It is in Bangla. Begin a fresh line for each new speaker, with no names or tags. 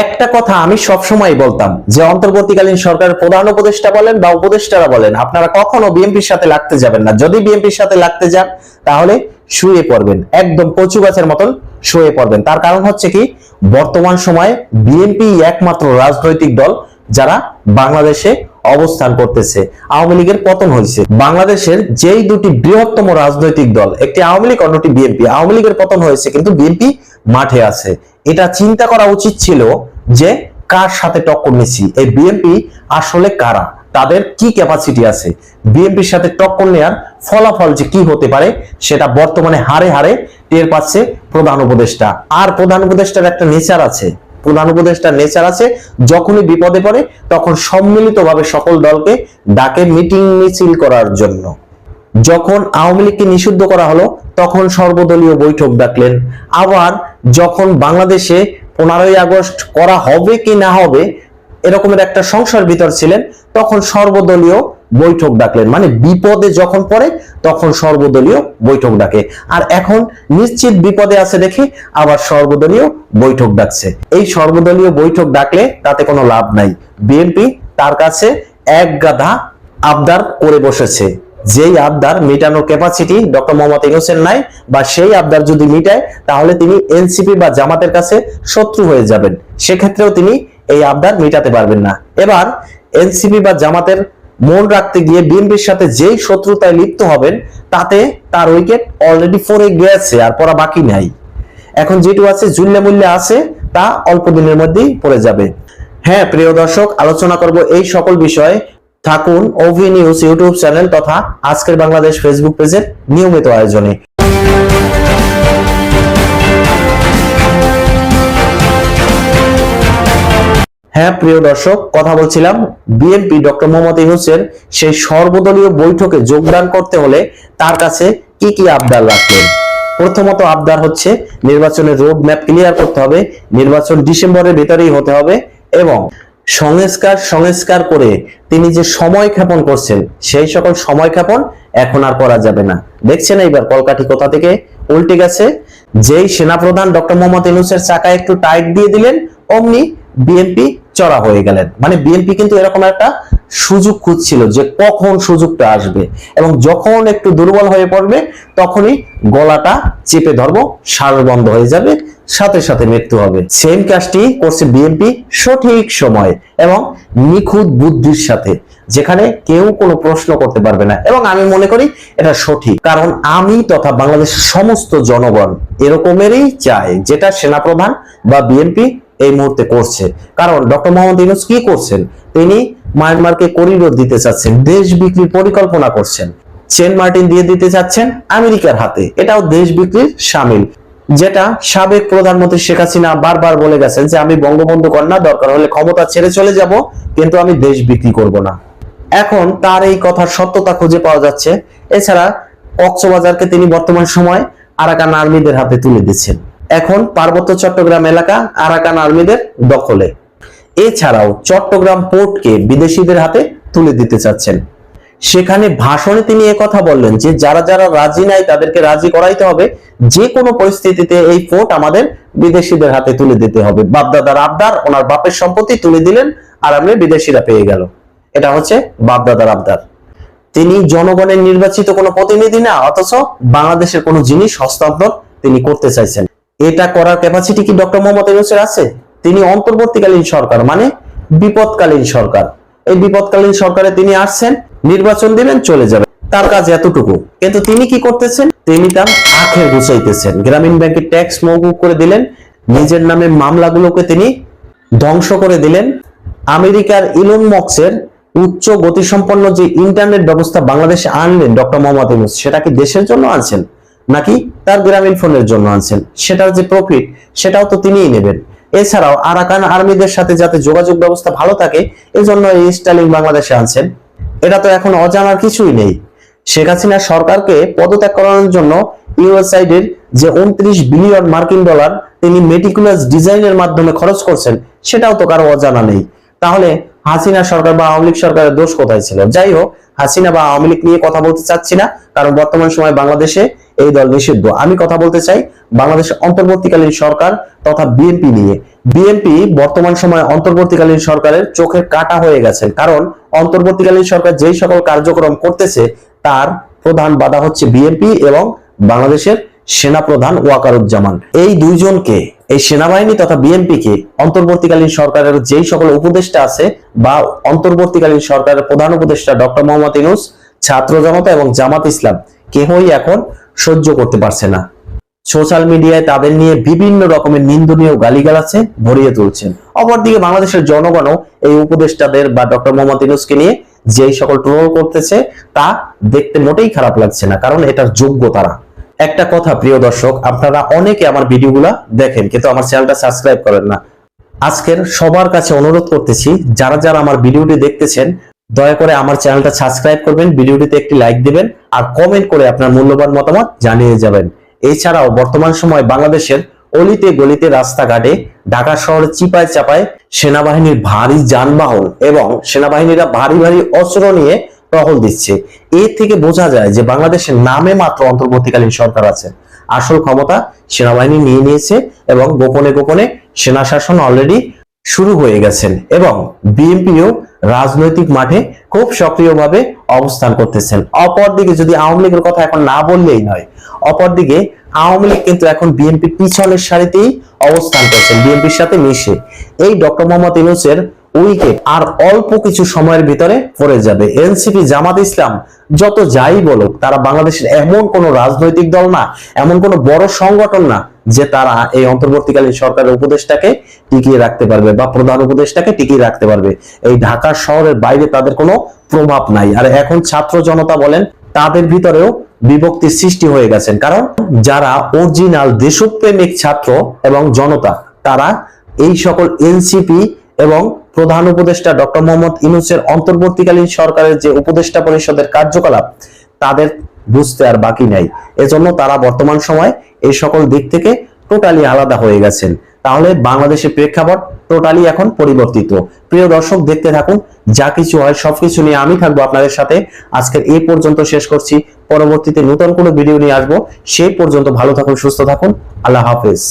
একটা কথা আমি সবসময় বলতাম, যে অন্তর্বর্তীকালীন সরকারের প্রধান উপদেষ্টা বলেন বা উপদেষ্টারা বলেন, আপনারা কখনো বিএনপির সাথে লাগতে যাবেন না। যদি বিএনপির সাথে লাগতে যান, তাহলে শুয়ে পড়বেন, একদম কচু গাছের মতন শুয়ে পড়বেন। তার কারণ হচ্ছে কি, বর্তমান সময়ে বিএনপি একমাত্র রাজনৈতিক দল যারা বাংলাদেশে অবস্থান করতেছে, আওয়ামী লীগের পতন হয়েছে। বাংলাদেশের যেই দুটি বৃহত্তম রাজনৈতিক দল, একটি আওয়ামী লীগ, অন্যটি বিএনপি। আওয়ামী লীগের পতন হয়েছে, কিন্তু বিএনপি মাঠে আছে। এটা চিন্তা করা উচিত ছিল যে কার সাথে টক্কর নিচ্ছি এই বিএনপি আসলে কারা? তাদের কি ক্যাপাসিটি আছে? বিএনপির সাথে টক্কর নেওয়ার ফলাফল যে কি হতে পারে, সেটা বর্তমানে হারে হারে টের পাচ্ছে প্রধান উপদেষ্টা। আর প্রধান উপদেষ্টার একটা নেচার আছে। প্রধান উপদেষ্টার নেচার আছে, যখনই বিপদে পড়ে, তখন সম্মিলিতভাবে সকল দলকে ডাকে মিটিং মিছিল করার জন্য। যখন আওয়ামী লীগকে নিষিদ্ধ করা হলো, তখন সর্বদলীয় বৈঠক ডাকলেন। আবার যখন বাংলাদেশে পনেরোই আগস্ট করা হবে কি না হবে, এরকমের একটা সংসার ভিতর ছিলেন, তখন সর্বদলীয় বৈঠক ডাকলেন। মানে বিপদে যখন পড়ে, তখন সর্বদলীয় বৈঠক ডাকে। আর এখন নিশ্চিত বিপদে আছে দেখে আবার সর্বদলীয় বৈঠক ডাকছে। এই সর্বদলীয় বৈঠক ডাকলে তাতে কোনো লাভ নাই। বিএনপি তার কাছে এক গাধা আবদার করে বসেছে। যেই আবদার মেটানোর ক্যাপাসিটি ডক্টর মোহাম্মদ ইউনুসের নাই বা সেই আবদার যদি মিটায়, তাহলে তিনি এনসিপি বা জামাতের কাছে শত্রু হয়ে যাবেন। সেক্ষেত্রেও তিনি এই আবদার মেটাতে পারবেন না। এবার এনসিপি বা জামাতের মন রাখতে গিয়ে বিএনপির সাথে যেই শত্রুতায় লিপ্ত হবেন, তাতে তার উইকেট অলরেডি ফোরে গেছে, আর পড়া বাকি নাই। এখন যেটু আছে জুল্লে মূল্যে আছে, তা অল্প দিনের মধ্যেই পড়ে যাবে। হ্যাঁ প্রিয় দর্শক, আলোচনা করব এই সকল বিষয়ে। থাকুন ওভি নিউজ, ইউটিউব চ্যানেল তথা আজকের বাংলাদেশ ফেসবুক পেজের নিয়মিত আয়োজনে। হ্যাঁ প্রিয় দর্শক, কথা বলছিলাম বিএনপি ডক্টর মোহাম্মদ ইউনুসের সেই সর্বদলীয় বৈঠকে যোগদান করতে হলে তার কাছে কি কি আবদার রাখলেন প্রথমত আবদার হচ্ছে নির্বাচনের রোড ম্যাপ ক্লিয়ার করতে হবে, নির্বাচন ডিসেম্বরের ভেতরেই হতে হবে এবং সংস্কার সংস্কার করে তিনি যে সময় ক্ষেপণ করছেন, সেই সকল সময় ক্ষেপণ এখন আর করা যাবে না। দেখছেন এইবার কলকাঠি কোথা থেকে উল্টে গেছে? যেই সেনাপ্রধান ডক্টর মোহাম্মদ ইউনুসের চাকা একটু টাইট দিয়ে দিলেন, অমনি বিএনপি চড়া হয়ে গেলেন। মানে বিএনপি কিন্তু এরকম একটা সুযোগ খুঁজছিল যে কখন সুযোগটা আসবে এবং যখন একটু দুর্বল হয়ে পড়বে, তখনই গলাটা চেপে ধরবো সার বন্ধ হয়ে যাবে। সাথে সাথে মৃত্যু হবে। সেম কাজটি করছে বিএনপি সঠিক সময় এবং নিখুঁত বুদ্ধির সাথে, যেখানে কেউ কোনো প্রশ্ন করতে পারবে না। এবং আমি মনে করি এটা সঠিক, কারণ আমি তথা বাংলাদেশের সমস্ত জনগণ এরকমেরই চায় যেটা সেনাপ্রধান বা বিএনপি এই মুহূর্তে করছে। কারণ ডক্টর মোহাম্মদ ইউনুস কি করছেন? তিনি মায়ানমারকে করিডোর দিতে চাচ্ছেন, দেশ বিক্রির পরিকল্পনা করছেন। সেন্ট মার্টিন দিয়ে দিতে চাচ্ছেন আমেরিকার হাতে, এটাও দেশ বিক্রির সামিল। যেটা সাবেক প্রধানমন্ত্রী শেখ হাসিনা বারবার বলে গেছেন যে আমি বঙ্গবন্ধু কন্যা দরকার হলে ক্ষমতা ছেড়ে চলে যাব, কিন্তু আমি দেশ বিক্রি করব না। এখন তার এই কথার সত্যতা খুঁজে পাওয়া যাচ্ছে। এছাড়া কক্সবাজারকে তিনি বর্তমান সময় আরাকান আর্মিদের হাতে তুলে দিচ্ছেন। এখন পার্বত্য চট্টগ্রাম এলাকা আরাকান আর্মিদের দখলে। এছাড়াও চট্টগ্রাম পোর্টকে বিদেশিদের হাতে তুলে দিতে চাচ্ছেন। সেখানে ভাষণে তিনি কথা বললেন যে, যারা যারা রাজি নাই তাদেরকে রাজি করাইতে হবে। যে কোনো পরিস্থিতিতে এই পোর্ট আমাদের বিদেশিদের হাতে তুলে দিতে হবে। বাপদাদার আবদার, ওনার বাপের সম্পত্তি তুলে দিলেন আর আমরা বিদেশিরা পেয়ে গেল। এটা হচ্ছে বাপদাদার আবদার। তিনি জনগণের নির্বাচিত কোনো প্রতিনিধি না, অথচ বাংলাদেশের কোনো জিনিস হস্তান্তর তিনি করতে চাইছেন। এটা করার ক্যাপাসিটি কি ডক্টর মোহাম্মদ ইউনুসের আছে? তিনি অন্তর্বর্তীকালীন সরকার মানে বিপদকালীন সরকার। এই বিপদকালীন সরকারে তিনি আসছেন নির্বাচন দিবেন, চলে যাবেন। তার কাজ এতটুকু। কিন্তু তিনি কি করতেছেন? তিনি তার আখের গুছাইতেছেন। গ্রামীণ ব্যাংকের ট্যাক্স মৌকুব করে দিলেন। নিজের নামে মামলাগুলোকে তিনি ধ্বংস করে দিলেন। আমেরিকার ইলন মক্সের উচ্চ গতিসম্পন্ন যে ইন্টারনেট ব্যবস্থা বাংলাদেশে আনলেন ডক্টর মোহাম্মদ ইউনুস, সেটা কি দেশের জন্য আনছেন? নাকি তার গ্রামীণ ফোনের জন্য আনছেন? সেটার যে প্রফিট সেটাও তো তিনিই নেবেন। এছাড়াও আরাকান আর্মিদের সাথে যাতে যোগাযোগ ব্যবস্থা ভালো থাকে, এজন্য এই স্টাইলিং বাংলাদেশে আনছেন। এটা তো এখন অজানার কিছুই নেই। শেখ হাসিনা সরকারকে পদত্যাগ করানোর জন্য ইউএসআইডির যে উনত্রিশ বিলিয়ন মার্কিন ডলার তিনি মেটিকুলাস ডিজাইনের মাধ্যমে খরচ করছেন, সেটাও তো কারও অজানা নেই। তাহলে হাসিনা সরকার বা আওয়ামী লীগ সরকারের দোষ কোথায় ছিল? যাই হোক, হাসিনা বা আওয়ামী লীগ নিয়ে কথা বলতে চাচ্ছি না, কারণ বর্তমান সময় বাংলাদেশে এই দল নিষিদ্ধ। আমি কথা বলতে চাই বাংলাদেশের অন্তর্বর্তীকালীন সরকার তথা বিএনপি নিয়ে। বিএনপি বর্তমান সময় অন্তর্বর্তীকালীন সরকারের চোখের কাটা হয়ে গেছে, কারণ অন্তর্বর্তীকালীন সরকার যেই সকল কার্যক্রম করতেছে, তার প্রধান বাধা হচ্ছে বিএনপি এবং বাংলাদেশের সেনাপ্রধান ওয়াকারুজ্জামান। এই দুইজনকে, এই সেনাবাহিনী তথা বিএনপি কে অন্তর্বর্তীকালীন সরকারের যেই সকল উপদেষ্টা আছে বা অন্তর্বর্তীকালীন সরকারের প্রধান উপদেষ্টা ডক্টর মোহাম্মদ ইনুস ছাত্র জনতা এবং জামাত ইসলাম কেহই এখন সহ্য করতে পারছে না। সোশ্যাল মিডিয়ায় তাদের নিয়ে বিভিন্ন রকমের নিন্দনীয় গালিগালাছে ভরিয়ে তুলছেন। অপরদিকে বাংলাদেশের জনগণও এই উপদেষ্টাদের বা ডক্টর মোহাম্মদ ইনুসকে নিয়ে যেই সকল ট্রোল করতেছে, তা দেখতে মোটেই খারাপ লাগছে না, কারণ এটার যোগ্য তারা। একটা কথা, প্রিয় দর্শক, আপনারা অনেকে আমার ভিডিওগুলা দেখেন, কিন্তু আমার চ্যানেলটা সাবস্ক্রাইব করেন না। আজকের সবার কাছে অনুরোধ করতেছি, যারা যারা আমার ভিডিওটি দেখতেছেন, দয়া করে আমার চ্যানেলটা সাবস্ক্রাইব করবেন, ভিডিওটিতে একটি লাইক দিবেন, আর কমেন্ট করে আপনার মূল্যবান মতামত জানিয়ে যাবেন। এছাড়াও বর্তমান সময় বাংলাদেশের অলিতে গলিতে রাস্তাঘাটে ঢাকা শহরে চিপায় চাপায় সেনাবাহিনীর ভারী যানবাহন এবং সেনাবাহিনীরা ভারী ভারী অস্ত্র নিয়ে টহল দিচ্ছে। এর থেকে বোঝা যায় যে বাংলাদেশের নামে মাত্র অন্তর্বর্তীকালীন সরকার আছে। আসল ক্ষমতা সেনাবাহিনী নিয়ে নিয়েছে এবং গোপনে গোপনে সেনা শাসন অলরেডি শুরু হয়ে গেছেন এবং বিএনপিও রাজনৈতিক মাঠে খুব সক্রিয়ভাবে অবস্থান করতেছেন। অপরদিকে যদি আওয়ামী লীগের কথা এখন না বললেই নয়, অপরদিকে আওয়ামী লীগ কিন্তু এখন বিএনপির পিছনের সারিতেই অবস্থান করছেন, বিএনপির সাথে মিশে। এই ডক্টর মোহাম্মদ ইউনুসের উইকেট আর অল্প কিছু সময়ের ভিতরে পড়ে যাবে। এনসিপি, জামাত ইসলাম যত যাই বলুক, তারা বাংলাদেশের এমন কোন রাজনৈতিক দল না, এমন কোন বড় সংগঠন না, যে তারা এই অন্তর্বর্তীকালীন সরকারের উপদেশটাকে টিকিয়ে রাখতে পারবে বা প্রধান উপদেশটাকে টিকিয়ে রাখতে পারবে। এই ঢাকা শহরের বাইরে তাদের কোনো প্রভাব নাই। আর এখন ছাত্র জনতা বলেন, তাদের ভিতরেও বিভক্তির সৃষ্টি হয়ে গেছেন। কারণ যারা অরিজিনাল দেশপ্রেমিক ছাত্র এবং জনতা, তারা এই সকল এনসিপি এবং প্রধান উপদেষ্টা ডক্টর মোহাম্মদ ইনুসের অন্তর্বর্তীকালীন সরকারের যে উপদেষ্টা পরিষদের কার্যকলাপ, তাদের বুঝতে আর বাকি নাই। এজন্য তারা বর্তমান সময় এই সকল দিক থেকে টোটালি আলাদা হয়ে গেছেন। তাহলে বাংলাদেশের প্রেক্ষাপট টোটালি এখন পরিবর্তিত। প্রিয় দর্শক, দেখতে থাকুন, যা কিছু হয় সবকিছু নিয়ে আমি থাকব আপনাদের সাথে। আজকের এই পর্যন্ত শেষ করছি। পরবর্তীতে নতুন কোনো ভিডিও নিয়ে আসব। সেই পর্যন্ত ভালো থাকুন, সুস্থ থাকুন। আল্লাহ হাফেজ।